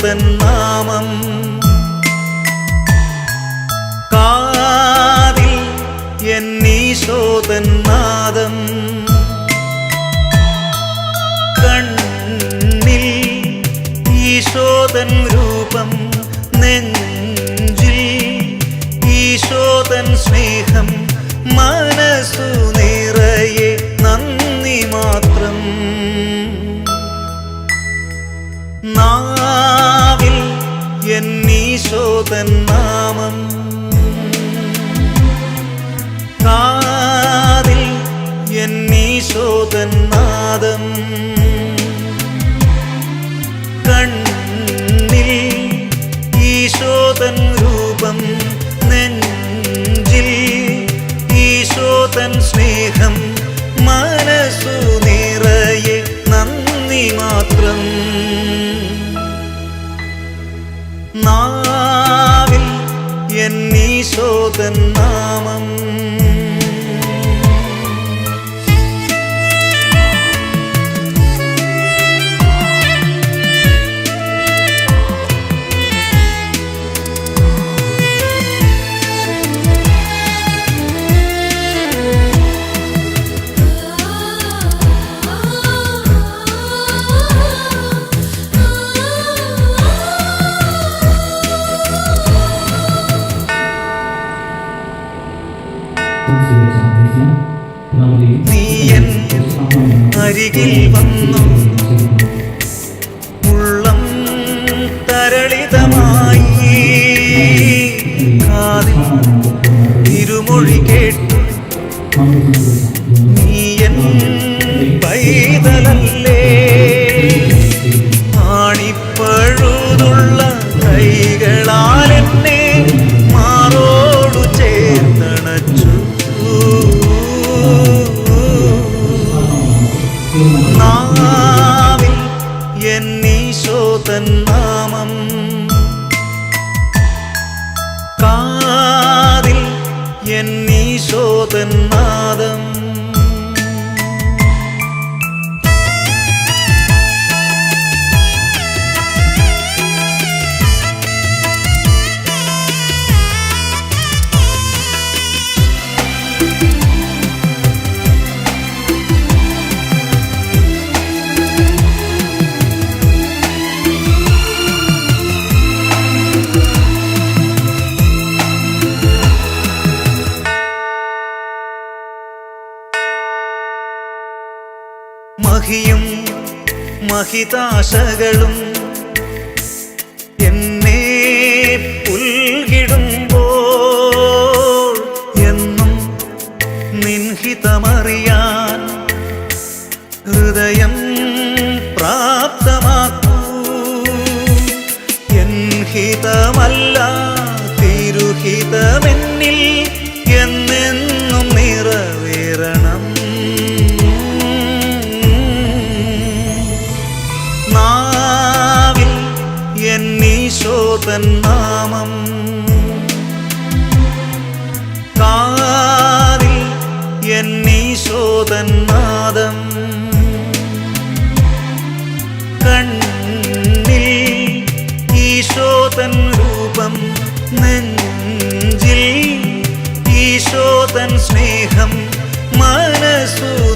എന്നീശോതൻ നാമം. കാതിൽ എന്നീശോതൻ നാദം. കണ്ണിൽ ഈശോതൻ രൂപം നെഞ്ചിൽ ഈശോതൻ സ്നേഹം മനസ്സു നിറയെ നന്ദി മാത്രം. എന്നീശോതൻ നാദം. കണ്ണിൽ ഈശോതൻ രൂപം നെഞ്ചിൽ ഈശോതൻ സ്നേഹം മനസ്സു നിറയെ നന്ദി മാത്രം. നാവിൽ എന്നീശോതൻ നാമം. അരികിൽ വന്നു. ഉള്ളം തരളിതമായി. കാതിൽ തിരുമൊഴി കേട്ടു. നീയൻ പൈതലല്ലേ. എന്നീശോതൻ മഹിയും മഹിതാശകളും എന്നെ പുൽകിടുമ്പോൾ എന്നും നിൻഹിതമറിയാൻ നാമം. കാതിൽ എന്നീശോതൻ നാദം. കണ്ണിൽ ഈശോതൻ രൂപം. നെഞ്ചിൽ ഈശോതൻ സ്നേഹം. മനസ്സു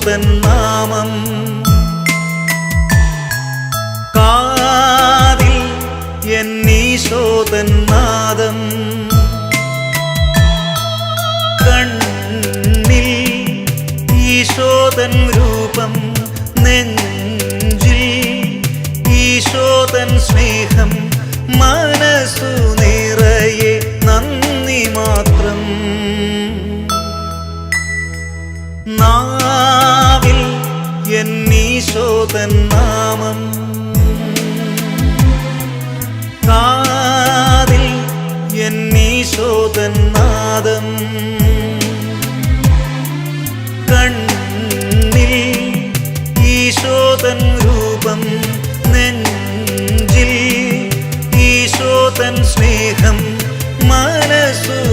എന്നീശോതൻ നാമം. കാതിൽ എന്നീശോതൻ നാദം. കണ്ണിൽ ഈശോതൻ രൂപം നെഞ്ചിൽ ഈശോതൻ സ്നേഹം മനസ്സു നിറയെ നന്ദി മാത്രം. എന്നീശോതൻ നാമം. കാതിൽ എന്നീശോതൻ നാദം. കണ്ണിൽ ഈശോതൻ രൂപം. നെഞ്ചിൽ ഈശോതൻ സ്നേഹം. മനസ്സു